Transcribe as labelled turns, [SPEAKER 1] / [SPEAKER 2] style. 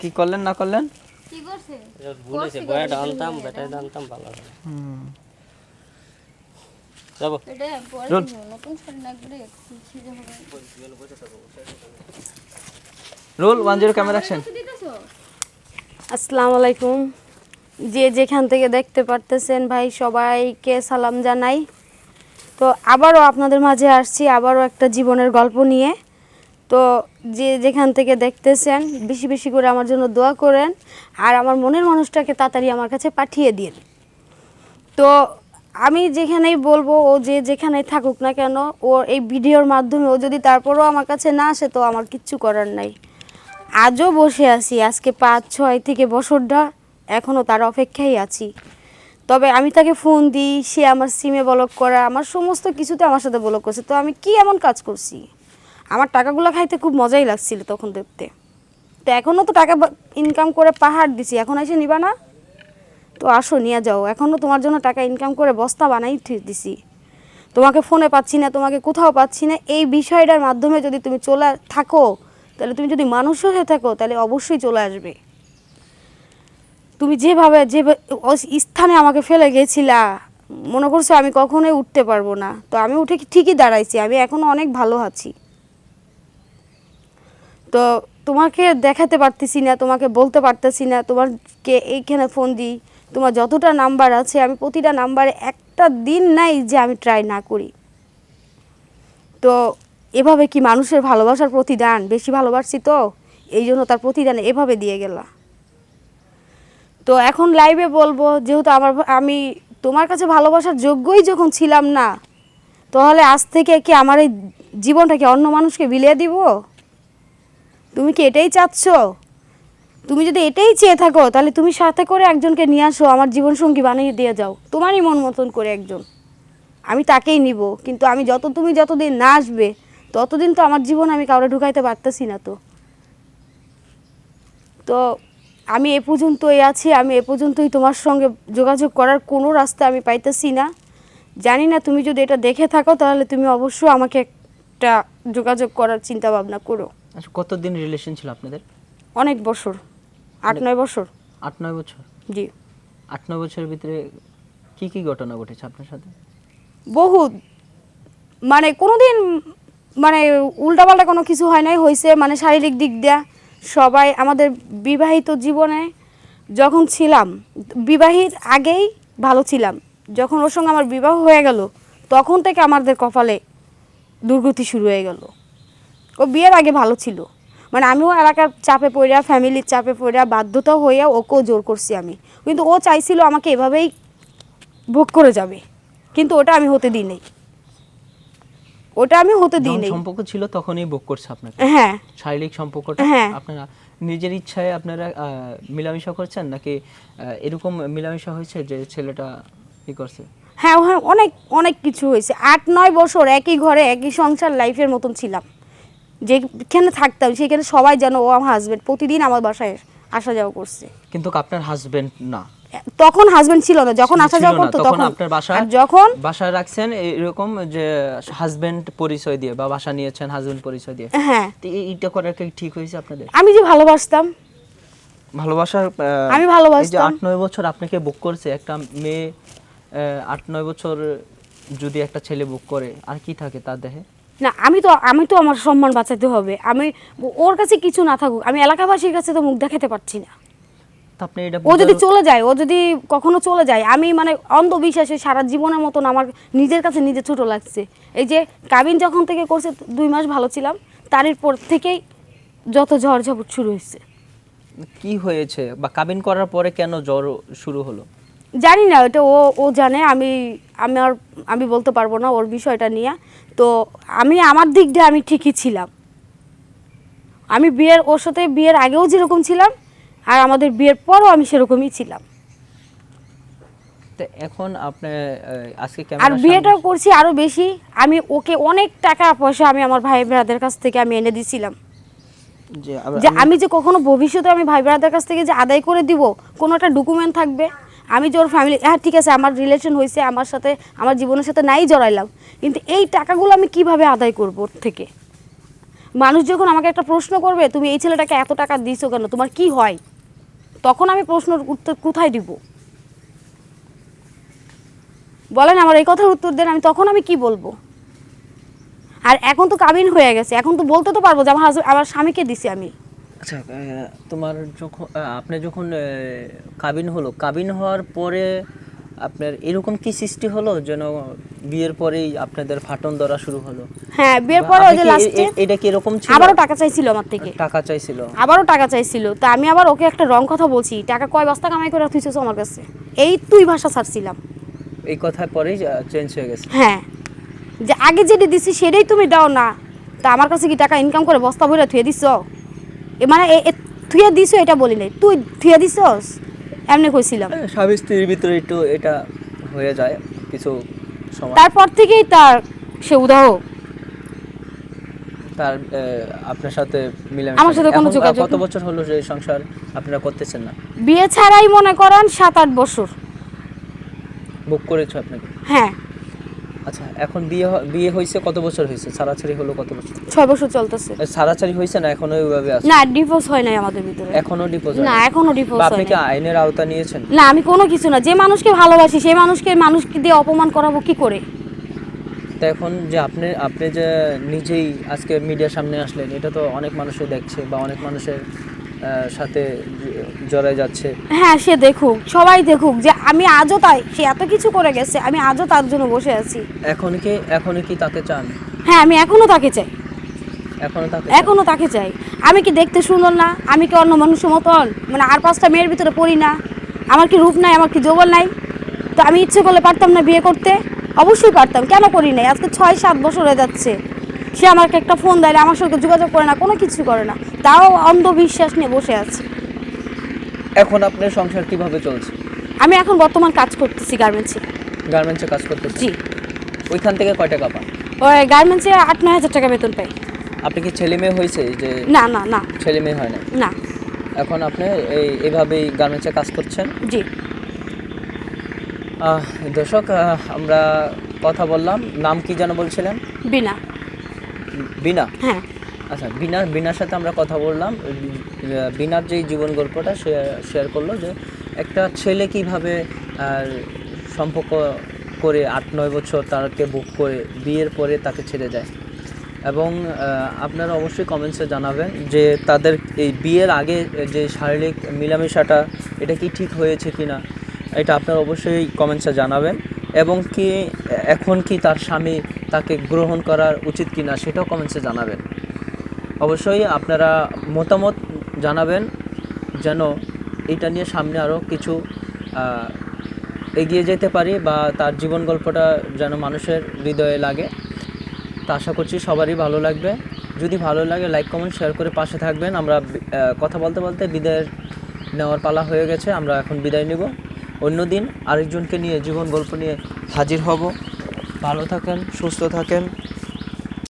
[SPEAKER 1] কি করলেন না করলেন?
[SPEAKER 2] কি করছে?
[SPEAKER 3] ভুলেছে বয়াটা আনতাম ব্যাটারিটা আনতাম ভালো
[SPEAKER 1] হুম।
[SPEAKER 3] যাব।
[SPEAKER 1] Roll one zero camera action
[SPEAKER 4] আসসালামু আলাইকুম। যে যেখান থেকে দেখতে পারতেছেন ভাই সবাইকে সালাম জানাই। তো আবারও আপনাদের মাঝে আসছি আবারও একটা জীবনের গল্প নিয়ে। তো যে যেখান থেকে দেখতেছেন, বেশি বেশি করে আমার জন্য দোয়া করেন আর আমার মনের মানুষটাকে তাড়াতাড়ি আমার কাছে পাঠিয়ে দিন। তো আমি যেখানেই বলব, ও যে যেখানেই থাকুক না কেন, ও এই ভিডিওর মাধ্যমে ও যদি তারপরও আমার কাছে না আসে, তো আমার কিচ্ছু করার নাই। আজও বসে আছি, আজকে পাঁচ, ছয় থেকে বছরটা এখনও তার অপেক্ষায় আছি। তবে আমি তাকে ফোন দিই, সে আমার সিমে ব্লক করা, আমার সমস্ত কিছুতে আমার সাথে ব্লক করছে। তো আমি কি এমন কাজ করছি? আমার টাকাগুলো খাইতে খুব মজাই লাগছিল তখন দেখতে। তো এখনও তো টাকা ইনকাম করে পাহাড় দিছি, এখন এসে নিবা না? তো আসো, নিয়ে যাও। এখনও তোমার জন্য টাকা ইনকাম করে বস্তা বানাই দিছি। তোমাকে ফোনে পাচ্ছি না, তোমাকে কোথাও পাচ্ছি না। এই বিষয়টার মাধ্যমে যদি তুমি চলে থাকো, তাহলে তুমি যদি মানুষও হয়ে থাকো, তাহলে অবশ্যই চলে আসবে। তুমি যেভাবে যে স্থানে আমাকে ফেলে গেছিলা, মনে করছ আমি কখনোই উঠতে পারব না। তো আমি উঠে ঠিকই দাঁড়াইছি, আমি এখনও অনেক ভালো আছি। তো তোমাকে দেখাতে পারতেছি না, তোমাকে বলতে পারতেছি না, তোমাকে এইখানে ফোন দিই। তোমার যতটা নাম্বার আছে, আমি প্রতিটা নাম্বারে একটা দিন নাই যে আমি ট্রাই না করি। তো এভাবে কি মানুষের ভালোবাসার প্রতিদান? বেশি ভালোবাসছি তো, এই জন্য তার প্রতিদান এভাবে দিয়ে গেলা তো এখন লাইভে বলব, যেহেতু আমার আমি তোমার কাছে ভালোবাসার যোগ্যই যখন ছিলাম না, তাহলে আজ থেকে কি আমার এই জীবনটাকে অন্য মানুষকে বিলিয়ে দিব? তুমি কি এটাই চাচ্ছ? তুমি যদি এটাই চেয়ে থাকো, তাহলে তুমি সাথে করে একজনকে নিয়ে আসো, আমার জীবনসঙ্গী বানিয়ে দিয়ে যাও। তোমারই মন মতন করে একজন। আমি তাকেই নিব, কিন্তু আমি যত, তুমি যতদিন না আসবে, ততদিন তো আমার জীবন আমি কাউরে ঢুকাইতে পারতেছি না তো। তো আমি এ পর্যন্তই আছি, আমি এ পর্যন্তই তোমার সঙ্গে যোগাযোগ করার কোনো রাস্তা আমি পাইতেছি না। জানি না তুমি যদি এটা দেখে থাকো, তাহলে তুমি অবশ্যই আমাকে একটা যোগাযোগ করার চিন্তা ভাবনা করো।
[SPEAKER 1] আচ্ছা কতদিন রিলেশন ছিল আপনাদের?
[SPEAKER 4] অনেক বছর। আট নয় বছর।
[SPEAKER 1] আট নয় বছর?
[SPEAKER 4] জি।
[SPEAKER 1] আট নয় বছরের ভিতরে কি কি ঘটনা ঘটেছে আপনার সাথে?
[SPEAKER 4] বহুত। মানে কোনোদিন মানে উল্টাপাল্টা কোনো কিছু হয় নাই হয়েছে মানে শারীরিক দিক দিয়া। সবাই আমাদের বিবাহিত জীবনে যখন ছিলাম বিবাহিত আগেই ভালো ছিলাম। যখন ওর সঙ্গে আমার বিবাহ হয়ে গেল তখন থেকে আমাদের কপালে দুর্গতি শুরু হয়ে গেল। ও বিয়ের আগে ভালো ছিল। মানে আমিও এলাকার চাপে পড়িয়া ফ্যামিলির চাপে পড়িয়া বাধ্যতা হইয়া ওকেও জোর করছি আমি। কিন্তু ও চাইছিল আমাকে এভাবেই ভোগ করে যাবে। কিন্তু ওটা আমি হতে দিই নাই। ওটা আমি হতে দিই নাই।
[SPEAKER 1] সম্পর্ক ছিল তখনই বুক করছে আপনাকে?
[SPEAKER 4] হ্যাঁ।
[SPEAKER 1] শারীরিক সম্পর্কটা?
[SPEAKER 4] হ্যাঁ।
[SPEAKER 1] আপনারা নিজের ইচ্ছায় আপনারা মিলামিশা করছেন? নাকি এরকম মিলামিশা হয়েছে যে ছেলেটা কি করছে?
[SPEAKER 4] হ্যাঁ হ্যাঁ অনেক অনেক কিছু হয়েছে। আট নয় বছর একই ঘরে একই সংসার লাইফের মতন ছিলাম। যেখানে থাকতাম সেখানে সবাই যেন ও আমার হাজবেন্ড প্রতিদিন আমার বাসায় আসা যাওয়া করছে।
[SPEAKER 1] কিন্তু আপনার হাজবেন্ড না।
[SPEAKER 4] তখন হাজবেন্ড ছিল না যখন আসা যাওয়া করতো
[SPEAKER 1] তখন আপনার
[SPEAKER 4] আর যখন
[SPEAKER 1] বাসায় রাখছেন এরকম যে হাজবেন্ড পরিচয় দিয়ে বা বাসা নিয়েছেন হাজবেন্ড পরিচয় দিয়ে।
[SPEAKER 4] হ্যাঁ।
[SPEAKER 1] তো এইটা করার কি ঠিক হয়েছে আপনাদের?
[SPEAKER 4] আমি যে ভালোবাসতাম।
[SPEAKER 1] ভালোবাসার
[SPEAKER 4] আমি
[SPEAKER 1] এই যে
[SPEAKER 4] ভালোবাসতাম।
[SPEAKER 1] আট নয় বছর আপনাকে বুক করছে একটা মেয়ে আট নয় বছর যদি একটা ছেলে বুক করে আর কি থাকে তার দেহে?
[SPEAKER 4] না আমি তো আমি তো আমার সম্মান বাঁচাতে হবে। আমি ওর কাছে কিছু না থাকুক আমি এলাকাবাসীর কাছে তো মুখ দেখাতে পারছি না। ও যদি চলে যায় ও যদি কখনো চলে যায় আমি মানে অন্ধবিশ্বাসে সারা জীবনের মতন আমার নিজের কাছে নিজে ছোট লাগছে। এই যে কাবিন যখন থেকে করছে দুই মাস ভালো ছিলাম তারই পর থেকেই যত ঝড় ঝাপট শুরু হয়েছে।
[SPEAKER 1] কি হয়েছে? বা কাবিন করার পরে কেন জ্বর শুরু হলো?
[SPEAKER 4] জানি না এটা ও ও জানে আমি আমি আর আমি বলতে পারব না ওর বিষয়টা নিয়ে। তো আমি আমার দিক দিয়ে আমি ঠিকই ছিলাম। আমি বিয়ের ওর সাথে বিয়ের আগেও যেরকম ছিলাম আর আমাদের বিয়ের পরও আমি সেরকমই ছিলাম।
[SPEAKER 1] তো এখন আপনি
[SPEAKER 4] আর বিয়েটাও করছি আরও বেশি আমি ওকে অনেক টাকা পয়সা আমি আমার ভাই ব্রাদের কাছ থেকে আমি এনে দিছিলাম।
[SPEAKER 1] যে আমি-
[SPEAKER 4] আমি যে কখনো ভবিষ্যতে আমি ভাই ব্রাদের কাছ থেকে যে আদায় করে দিব কোনো একটা ডকুমেন্ট থাকবে। আমি যে ওর ফ্যামিলি হ্যাঁ ঠিক আছে, আমার রিলেশন হয়েছে আমার সাথে, আমার জীবনের সাথে নাই জড়াইলাম, কিন্তু এই টাকাগুলো আমি কীভাবে আদায় করব ওর থেকে? মানুষ যখন আমাকে একটা প্রশ্ন করবে, তুমি এই ছেলেটাকে এত টাকা দিছো কেন? তোমার কি হয়? তখন আমি প্রশ্নের উত্তর কোথায় দিব? বলেন আমার এই কথার উত্তর দেন, আমি তখন আমি কি বলব? আর এখন তো কাবিন হয়ে গেছে, এখন তো বলতে তো পারব যে আমার আমার স্বামীকে দিছি আমি।
[SPEAKER 1] আচ্ছা তোমার যখন আপনি যখন কাবিন হলো কাবিন হওয়ার পরে আপনার এরকম কি সৃষ্টি হলো যেন বিয়ের পরেই আপনাদের ফাটন ধরা শুরু হলো?
[SPEAKER 4] হ্যাঁ বিয়ের পরে ওই যে লাস্টে
[SPEAKER 1] এটা কি এরকম ছিল?
[SPEAKER 4] আবারও টাকা চাইছিল আমার থেকে।
[SPEAKER 1] টাকা চাইছিল?
[SPEAKER 4] আবারও টাকা চাইছিল। তা আমি আবার ওকে একটা রং কথা বলছি টাকা কয় বস্তা কামাই করে তুইছিস আমার কাছে? এই তুই ভাষা ছাড়ছিলাম।
[SPEAKER 1] এই কথার পরেই চেঞ্জ হয়ে গেছে।
[SPEAKER 4] হ্যাঁ। যে আগে যেটা দিছি সেটাই তুমি দাও না। তা আমার কাছে কি টাকা ইনকাম করে বস্তা ভরে থুয়ে দিছ? মানে থুয়ে দিছ এটা বলি নাই তুই থুয়ে দিছস? এমনি কইছিলাম।
[SPEAKER 1] স্বামী স্ত্রীর ভিতরে একটু এটা হয়ে যায় কিছু সময়।
[SPEAKER 4] তারপর থেকেই তার সে উদাহ।
[SPEAKER 1] তার আপনার সাথে মিলে
[SPEAKER 4] আমার সাথে কোনো যোগাযোগ
[SPEAKER 1] কত বছর হলো যে সংসার আপনারা করতেছেন না?
[SPEAKER 4] বিয়ে ছাড়াই মনে করেন সাত আট বছর।
[SPEAKER 1] বুক করেছ আপনাকে?
[SPEAKER 4] হ্যাঁ।
[SPEAKER 1] আচ্ছা এখন বিয়ে বিয়ে হয়েছে কত বছর হয়েছে? ছাড়াছাড়ি হলো কত বছর?
[SPEAKER 4] ছয় বছর চলতেছে।
[SPEAKER 1] ছাড়াছাড়ি হয়েছে না এখনও ওইভাবে আছে?
[SPEAKER 4] না ডিভোর্স হয় নাই আমাদের ভিতরে।
[SPEAKER 1] এখনও ডিপোজ
[SPEAKER 4] না এখনও ডিভোর্স
[SPEAKER 1] আপনি
[SPEAKER 4] হয়
[SPEAKER 1] কি আইনের আওতা নিয়েছেন?
[SPEAKER 4] না আমি কোনো কিছু না। যে মানুষকে ভালোবাসি সেই মানুষকে মানুষকে দিয়ে অপমান করাবো কি করে?
[SPEAKER 1] তো এখন যে আপনি আপনি যে নিজেই আজকে মিডিয়ার সামনে আসলেন এটা তো অনেক মানুষই দেখছে বা অনেক মানুষের সাথে জড়ায় যাচ্ছে।
[SPEAKER 4] হ্যাঁ সে দেখুক সবাই দেখুক যে আমি আজও তাই সে এত কিছু করে গেছে আমি আজও তার জন্য বসে আছি।
[SPEAKER 1] এখন কি এখন কি তাকে চান?
[SPEAKER 4] হ্যাঁ আমি এখনও তাকে চাই।
[SPEAKER 1] এখনও তাকে
[SPEAKER 4] এখনও তাকে চাই। আমি কি দেখতে সুন্দর না? আমি কি অন্য মানুষের মতন মানে আর পাঁচটা মেয়ের ভিতরে পড়ি না। আমার কি রূপ নাই আমার কি যৌবন নাই? তো আমি ইচ্ছে করলে পারতাম না বিয়ে করতে? অবশ্যই পারতাম কেন করি নাই? আজকে ছয় সাত বছর হয়ে যাচ্ছে। সে আমাকে একটা ফোন দেয় আমার সঙ্গে যোগাযোগ করে না কোনো কিছু করে না। তাও অন্ধবিশ্বাস নিয়ে বসে আছে।
[SPEAKER 1] এখন আপনার সংসার কীভাবে চলছে?
[SPEAKER 4] আমি এখন বর্তমান কাজ করতেছি গার্মেন্টসে
[SPEAKER 1] গার্মেন্টসে কাজ করতেছি
[SPEAKER 4] জি।
[SPEAKER 1] ওইখান থেকে কয় টাকা পান?
[SPEAKER 4] ওই গার্মেন্টসে আট নয় হাজার টাকা বেতন পাই।
[SPEAKER 1] আপনি কি ছেলে মেয়ে হয়েছে যে
[SPEAKER 4] না না না।
[SPEAKER 1] ছেলে মেয়ে হয় না
[SPEAKER 4] না।
[SPEAKER 1] এখন আপনি এই এভাবেই গার্মেন্টসে কাজ করছেন?
[SPEAKER 4] জি।
[SPEAKER 1] দর্শক আমরা কথা বললাম। নাম কি যেন বলছিলেন?
[SPEAKER 4] বিনা।
[SPEAKER 1] বিনা?
[SPEAKER 4] হ্যাঁ।
[SPEAKER 1] আচ্ছা বিনার বিনার সাথে আমরা কথা বললাম। বিনার যেই জীবন গল্পটা শেয়ার করল যে একটা ছেলে কীভাবে সম্পর্ক করে আট, নয় বছর তাকে বুক করে বিয়ের পরে তাকে ছেড়ে যায় এবং আপনারা অবশ্যই কমেন্টসে জানাবেন যে তাদের এই বিয়ের আগে যে শারীরিক মিলামেশাটা, এটা কি ঠিক হয়েছে কি না এটা আপনারা অবশ্যই কমেন্টসে জানাবেন। এবং কি, এখন কি তার স্বামী তাকে গ্রহণ করার উচিত কি না সেটাও কমেন্টসে জানাবেন। অবশ্যই আপনারা মতামত জানাবেন যেন এটা নিয়ে সামনে আরও কিছু এগিয়ে যেতে পারি বা তার জীবন গল্পটা যেন মানুষের হৃদয়ে লাগে। তা আশা করছি সবারই ভালো লাগবে। যদি ভালো লাগে, লাইক, কমেন্ট, শেয়ার করে পাশে থাকবেন। আমরা কথা বলতে বলতে বিদায়ের নেওয়ার পালা হয়ে গেছে। আমরা এখন বিদায় নেব। অন্যদিন আরেকজনকে নিয়ে জীবন গল্প নিয়ে হাজির হব। ভালো থাকেন, সুস্থ থাকেন।